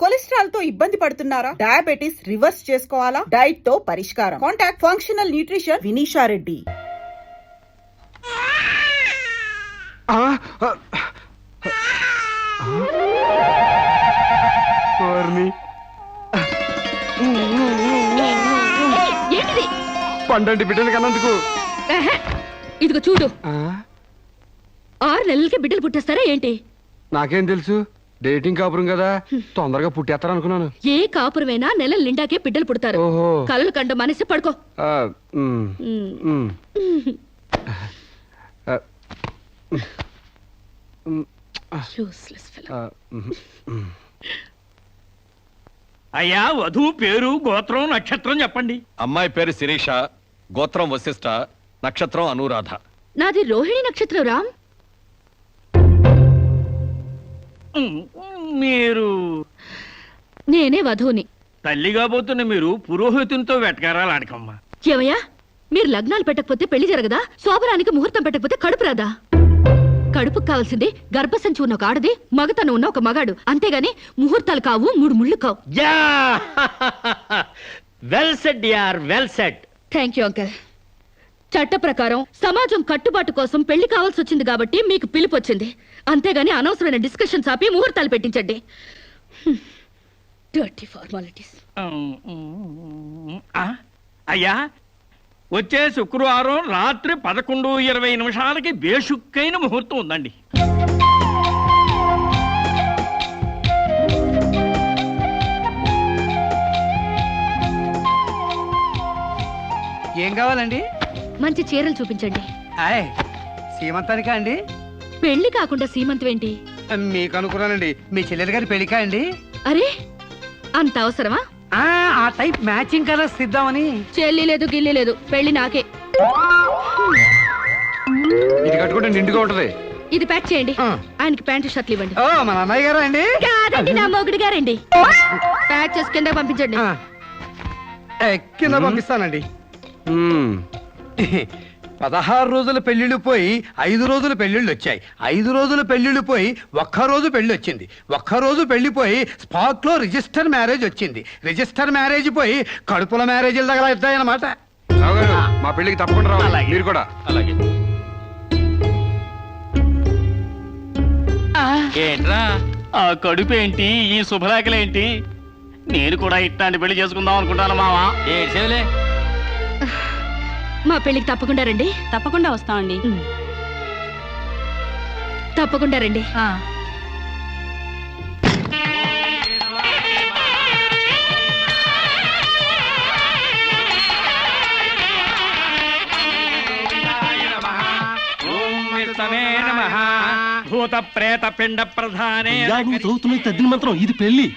కొలెస్ట్రాల్తో ఇబ్బంది పడుతున్నారా? Diabetes reverse చేసుకోవాలా? డైట్తో పరిష్కారం. Contact functional nutrition Vinisha Reddy. పండంటి బిడ్డలు కన్నందుకు. ఇదిగో చూడు. ఆ, ఆరు నెలలకి బిడ్డలు పుట్టేస్తారా ఏంటి? నాకేం తెలుసు? డేటింగ్ కాపురం కదా? తొందరగా పుట్టేస్తారు అనుకున్నాను ఏ కాపురమైనా నెలల నిండాకే బిడ్డలు పుడతారు. ఓహో. కలలు కండ మనిషి పడుకో. ఆ. ఆ, Useless fellow. ఆ. అయ్యా వధువు పేరు గోత్రం నక్షత్రం చెప్పండి. అమ్మాయి పేరు శిరీష గోత్రం వశిష్ట నక్షత్రం అనురాధ. నాది రోహిణి నక్షత్రం రామ్. మీరు నేనే వధువుని తల్లిగా పోతున్న మీరు పురోహితునితో వెటకారాలు ఆడకమ్మా. ఏమయ్యా? మీరు లగ్నాలు పెట్టకపోతే పెళ్ళి జరగదా? శోభరానికి ముహూర్తం పెట్టకపోతే కడుపు రాదా? కడుపుకు కావాల్సింది గర్భసంచి ఉన్న ఒక ఆడది మగతను ఉన్న ఒక మగాడు. అంతేగాని ముహూర్తాలు కావు మూడు ముళ్ళు కావు. వెల్ యార్ వెల్ థ్యాంక్ యూ అంకల్ చట్ట ప్రకారం సమాజం కట్టుబాటు కోసం పెళ్ళి కావాల్సి వచ్చింది కాబట్టి మీకు పిలుపు వచ్చింది. అంతేగాని అనవసరమైన డిస్కషన్స్ ఆపి ముహూర్తాలు పెట్టించండి. డర్టీ ఫార్మాలిటీస్ అయ్యా వచ్చే శుక్రవారం రాత్రి పదకొండు ఇరవై నిమిషాలకి బేషుక్కైన ముహూర్తం ఉందండి. ఏం కావాలండి? మంచి చీరలు చూపించండి. ఆయ్ సీమంతానికా అండి? పెళ్ళి కాకుండా సీమంతం ఏంటి మీకు అనుకున్నానండి. మీ చెల్లెలు గారి పెళ్ళికా అండి? అరే అంత అవసరమా? ఆ ఆ టైప్ మ్యాచింగ్ కలర్స్ ఇద్దామని చెల్లి లేదు గిల్లి లేదు పెళ్ళి నాకే. ఇది కట్టుకుంటే నిండుగా ఉంటది. ఇది ప్యాక్ చేయండి. ఆయనకి ప్యాంటు షర్ట్లు ఇవ్వండి. ఓ మన అన్నయ్య గారా అండి? కాదండి నా మొగుడు గారండి. ప్యాక్ చేసి కింద పంపించండి. కింద పంపిస్తానండి. పదహారు రోజుల పెళ్ళిళ్ళు పోయి ఐదు రోజుల పెళ్ళిళ్ళు వచ్చాయి. ఐదు రోజుల పెళ్ళిళ్ళు పోయి ఒక్క రోజు పెళ్ళి వచ్చింది. ఒక్క రోజు పెళ్ళి పోయి స్పాట్లో రిజిస్టర్ మ్యారేజ్ వచ్చింది. రిజిస్టర్ మ్యారేజ్ పోయి కడుపుల మ్యారేజ్ల దగ్గర గారు, మా పెళ్ళికి తప్పకుండా రావాలి. మీరు కూడా. అలాగే. ఏంట్రా? ఆ కడుపు ఏంటి ఈ శుభలేఖలేంటి? నేను కూడా ఇట్లాంటి పెళ్ళి చేసుకుందాం అనుకుంటాను మావా. ఏడ్చేవులే? మా పెళ్ళికి తప్పకుండా రండి. తప్పకుండా వస్తామండి. తప్పకుండా రండి. భూత ప్రేత పిండ ప్రధానే నువ్వు చదువుతున్న తద్దిన మంత్రం ఇది పెళ్ళి.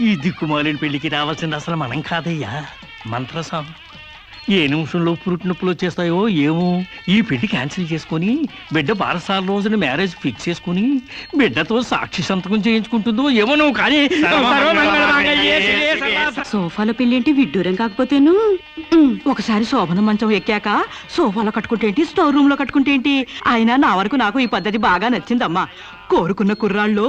ఈ దిక్కుమాలిన పెళ్ళికి రావాల్సింది అసలు మనం కాదయ్యా. మంత్రసాం ఏ నిమిషంలో పురుటి నొప్పులు వచ్చేస్తాయో ఏమో? ఈ పెళ్ళి క్యాన్సిల్ చేసుకొని బిడ్డ బారసాల రోజున మ్యారేజ్ ఫిక్స్ చేసుకుని బిడ్డతో సాక్షి సంతకం చేయించుకుంటుందో ఏమో నువ్వు కానీ సోఫాలో పెళ్ళేంటి? విడ్డూరం కాకపోతేను. ఉమ్, ఒకసారి శోభన మంచం ఎక్కాక సోఫాలో కట్టుకుంటేంటి స్టోర్ రూమ్లో కట్టుకుంటేంటి అయినా నా వరకు నాకు ఈ పద్ధతి బాగా నచ్చిందమ్మా. కోరుకున్న కుర్రాళ్ళు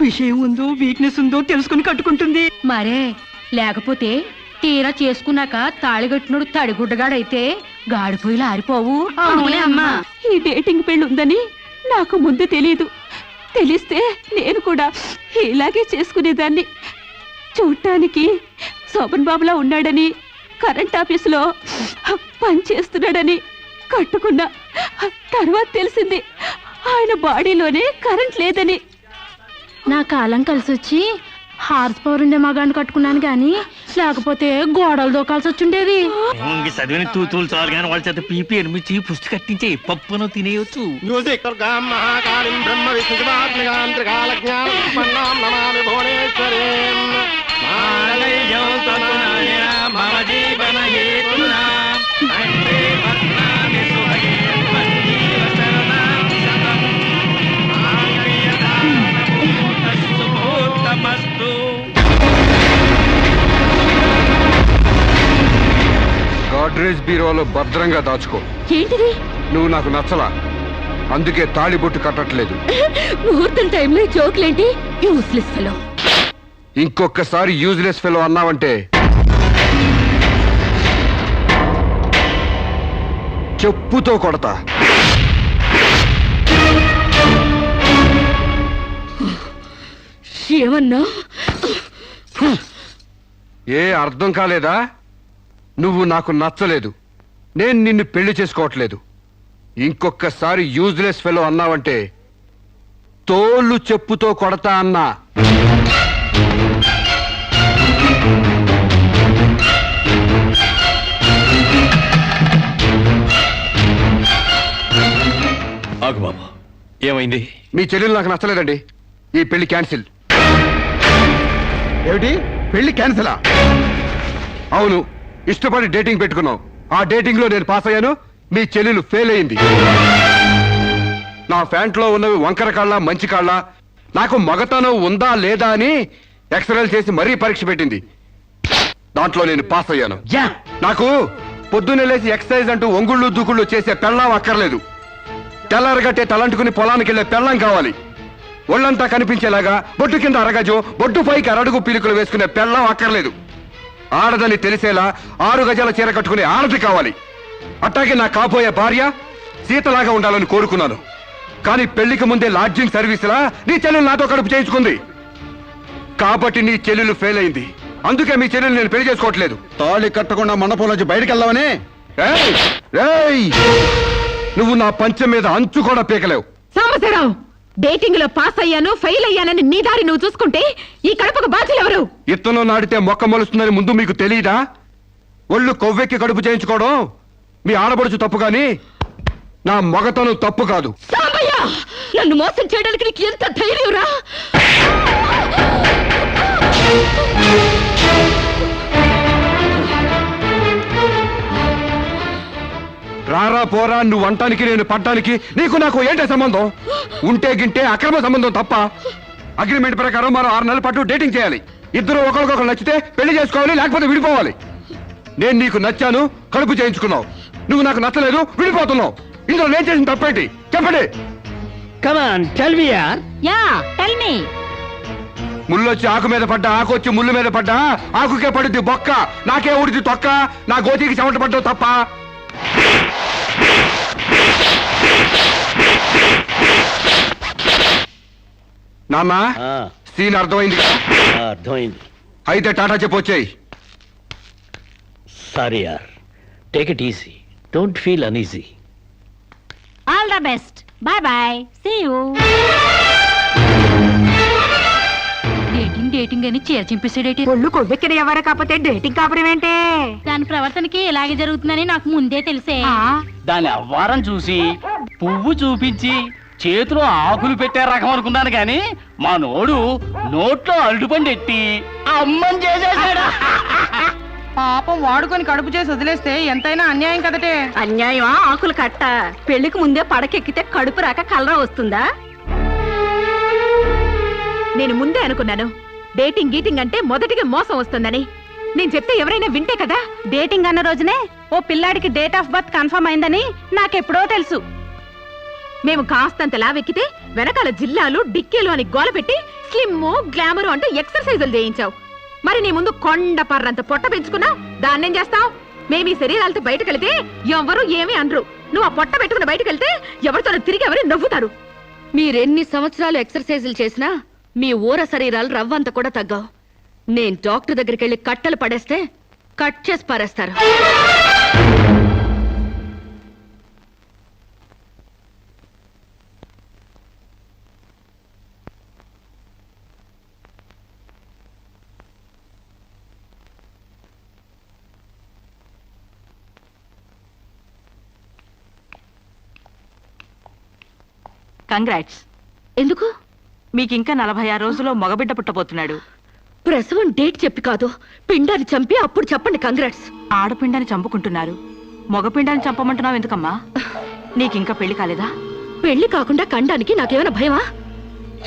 విషయం ఉందో వీక్నెస్ ఉందో తెలుసుకుని కట్టుకుంటుంది. మరే లేకపోతే తీరా చేసుకున్నాక తాళిగట్టినోడు తడిగుడ్డగాడైతే గాడిపోయి ఆరిపోవు. అవునే అమ్మా. ఈ డేటింగ్ పెళ్ళి ఉందని నాకు ముందు తెలియదు తెలిస్తే నేను కూడా ఇలాగే చేసుకునేదాన్ని. చూడటానికి శోభన్ బాబులా ఉన్నాడని కరెంట్ ఆఫీసులో పని చేస్తున్నాడని కట్టుకున్నా తర్వాత తెలిసింది. ఆయన బాడీలోనే కరెంట్ లేదని. నా కాలం కలిసి వచ్చి హార్స్ పవర్ ఉండే మగాన్ని కట్టుకున్నాను కానీ లేకపోతే గోడలు దూకాల్సి వచ్చుండేది. ఇంక చదివిన తూతులు చాలు కానీ వాళ్ళ చేత పీపీ ఎనిమిచ్చి పుష్టి కట్టించే పప్పును తినేయొచ్చు. మమ జీవన హేతునా బీరోలో భద్రంగా దాచుకో. ఏంటిది? నువ్వు నాకు నచ్చలా. అందుకే తాళి బొట్టు కట్టట్లేదు. ముహూర్తం టైంలో జోకులేంటి? యూస్లెస్ ఫెలో ఇంకొకసారి యూజ్లెస్ ఫెలో అన్నావంటే. చెప్పుతో కొడతా. ఏమన్నా? ఏ అర్థం కాలేదా? నువ్వు నాకు నచ్చలేదు. నేను నిన్ను పెళ్ళి చేసుకోవట్లేదు. ఇంకొకసారి యూజ్లెస్ ఫెలో అన్నావంటే తోలు చెప్పుతో కొడతా అన్నా. ఆగు బాబు. ఏమైంది? మీ చెల్లెలు నాకు నచ్చలేదండి. ఈ పెళ్ళి క్యాన్సిల్. ఏమిటి? పెళ్ళి క్యాన్సిలా? అవును. ఇష్టపడి డేటింగ్ పెట్టుకున్నాం ఆ డేటింగ్లో నేను పాస్ అయ్యాను. మీ చెల్లెలు ఫెయిల్ అయింది. నా ఫ్యాంట్లో ఉన్నవి వంకర కాళ్ళ మంచి కాళ్ళ. నాకు మగతనం ఉందా లేదా అని ఎక్స్రేలు చేసి మరీ పరీక్ష పెట్టింది. దాంట్లో నేను పాస్ అయ్యాను. నాకు పొద్దున్నే లేచి ఎక్సర్సైజ్ అంటూ ఒంగుళ్ళు దూకుళ్ళు చేసే పెళ్ళం అక్కర్లేదు. తెల్లారగట్టే తలంటుకుని పొలానికి వెళ్ళే పెళ్ళం కావాలి. ఒళ్ళంతా కనిపించేలాగా బొట్టు కింద అరగజో బొట్టు పైకి అరడుగు పీలికలు వేసుకునే పెళ్ళం అక్కర్లేదు. ఆడదని తెలిసేలా ఆరు గజాల చీర కట్టుకునే ఆడది కావాలి. అట్టాగే నా కాబోయే భార్య సీతలాగా ఉండాలని కోరుకున్నాను. కానీ పెళ్ళికి ముందే లాడ్జింగ్ సర్వీసులా నీ చెల్లెలు నాతో కడుపు చేయించుకుంది. కాబట్టి నీ చెల్లెలు ఫెయిల్ అయింది. అందుకే మీ చెల్లెలు నేను పెళ్ళి చేసుకోవట్లేదు. తాళి కట్టకుండా మండపం నుంచి బయటికి వెళ్దామని? నువ్వు నా పంచం మీద అంచు కూడా పీకలేవు. సాంబశివరావు! డేటింగ్లో పాస్ అయ్యాను ఫెయిల్ అయ్యానని నీ దారి నువ్వు చూసుకుంటే ఈ కడపకు బాధ్యులు ఎవరు? ఇత్తనం నాడితే మొక్క మొలుస్తుందని ముందు మీకు తెలియదా ఒళ్ళు కొవ్వెక్కి కడుపు చేయించుకోవడం మీ ఆడబడుచు తప్పు గాని నా మగతనం తప్పు కాదు. సాంబయ్య! నన్ను మోసం చేయడానికి నీకు ఎంత ధైర్యం రా? రారా పోరా నువ్వు అంటానికి నేను పడ్డానికి నీకు నాకు ఏంటే సంబంధం? ఉంటే గింటే అక్రమ సంబంధం తప్ప అగ్రిమెంట్ ప్రకారం మరో ఆరు నెలల పాటు డేటింగ్ చేయాలి. ఇద్దరు ఒకరికొకరు నచ్చితే పెళ్ళి చేసుకోవాలి లేకపోతే విడిపోవాలి. నేను నీకు నచ్చాను కడుపు చేయించుకున్నావు. నువ్వు నాకు నచ్చలేదు విడిపోతున్నావు. ఇందులో నేను చేసిన తప్పేంటి? చెప్పండి. కమాన్ టెల్ మీ యార్ యా టెల్ మీ ముళ్ళొచ్చి ఆకు మీద పడ్డా ఆకు వచ్చి ముళ్ళు మీద పడ్డా ఆకుకే పడుద్ది బొక్క. నాకే ఉడిది తొక్క నా గోతికి చెమట పడ్డావు తప్ప. నాన్న సీన్ అర్థమైంది? అర్థమైంది. అయితే టాటా చెప్పొచ్చాయి సారీ యార్. Take it easy. Don't feel uneasy. All the best. Bye bye. See you. Dating dating అని చీర చింపేసాడేటి ఒళ్ళు కొవ్వెక్కిన ఎవరు కాకపోతే డేటింగ్ కాపురం ఏంటే? దాని ప్రవర్తనకి ఇలాగే జరుగుతుందని నాకు ముందే తెలిసే. దాని అవ్వారం చూసి పువ్వు చూపించి చేతిలో ఆకులు పెట్టే రకం అనుకున్నాను కానీ మా నోడు నోట్లో అరటిపండు ఎట్టి అమ్మని చేసేసాడు. పాపం వాడుకొని కడుపు చేసి వదిలేస్తే ఎంతైనా అన్యాయం కదటే. అన్యాయమా? ఆకులు కట్ట. పెళ్ళికి ముందే పడకెక్కితే కడుపు రాక కలరా వస్తుందా? నేను ముందే అనుకున్నాను. డేటింగ్ గీటింగ్ అంటే మొదటిగా మోసం వస్తుందని. నేను చెప్తే ఎవరైనా వింటే కదా? డేటింగ్ అన్న రోజునే ఓ పిల్లాడికి డేట్ ఆఫ్ బర్త్ కన్ఫర్మ్ అయిందని నాకెప్పుడో తెలుసు. మేము కాస్తంత లావెక్కితే వెనకాల జిల్లాలు డిక్కీలు అని గోల పెట్టి స్లిమ్ గ్లామర్ అంటూ ఎక్సర్సైజులు చేయించావు. మరి నీ ముందు కొండ పర్రంత పొట్ట పెంచుకున్నావు దాన్నేం చేస్తావు? మేము ఈ శరీరాలతో బయటకు వెళితే ఎవరు ఏమి అనరు. నువ్వు ఆ పొట్ట పెట్టుకుని బయటకు వెళ్తే ఎవరితో తిరిగి ఎవరు నవ్వుతారు. మీరెన్ని సంవత్సరాలు ఎక్సర్సైజులు చేసినా మీ ఊర శరీరాలు రవ్వంత కూడా తగ్గావు. నేను డాక్టర్ దగ్గరికి వెళ్ళి కట్టలు పడేస్తే కట్ చేసి పారేస్తారు. కంగ్రాట్స్ ఎందుకు? మీకు ఇంకా నలభై ఆరు రోజుల్లో మగబిడ్డ పుట్టబోతున్నాడు. ప్రసవం డేట్ చెప్పి కాదు. పిండాన్ని చంపి అప్పుడు చెప్పండి కంగ్రాట్స్ ఆడపిండాన్ని చంపుకుంటున్నారు. మగపిండాన్ని చంపమంటున్నావు ఎందుకమ్మా? నీకింకా పెళ్ళి కాలేదా? పెళ్ళి కాకుండా కండానికి నాకేమైనా భయమా?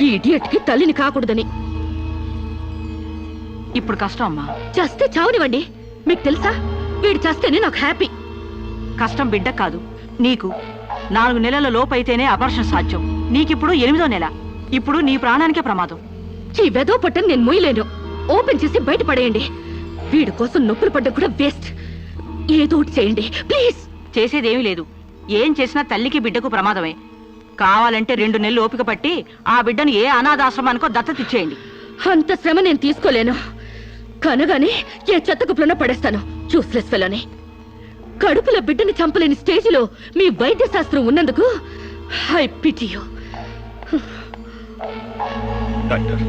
ఈ ఇడియట్కి తల్లిని కాకూడదని. ఇప్పుడు కష్టం అమ్మా. చస్తే చావునివ్వండి. మీకు తెలుసా? వీడు చస్తేనే నాకు హ్యాపీ కష్టం బిడ్డ కాదు. నీకు. నాలుగు నెలల లోపైతేనే అపర్షణ సాధ్యం. నీకిప్పుడు ఎనిమిదో నెల. ఇప్పుడు నీ ప్రాణానికే ప్రమాదం. ఈ వెదో పట్టని నేను మొయ్యలేను ఓపెన్ చేసి బయట పడేయండి వీడి కోసం నొప్పులు పడ్డం కూడా వేస్ట్. ఏదో చేయండి. ప్లీజ్. చేసేదేమీ లేదు. ఏం చేసినా తల్లికి బిడ్డకు ప్రమాదమే. కావాలంటే రెండు నెలలు ఓపిక పట్టి ఆ బిడ్డను ఏ అనాథాశ్రమానికో దత్తతిచ్చేయండి అంత శ్రమ నేను తీసుకోలేను. కనగానే ఏ చెత్త కుప్పలోనో పడేస్తాను. చూస్లెస్ ఫెలోని కడుపులో బిడ్డని చంపలేని స్టేజిలో మీ వైద్య శాస్త్రం ఉన్నందుకు ఐ పిటియు డాక్టర్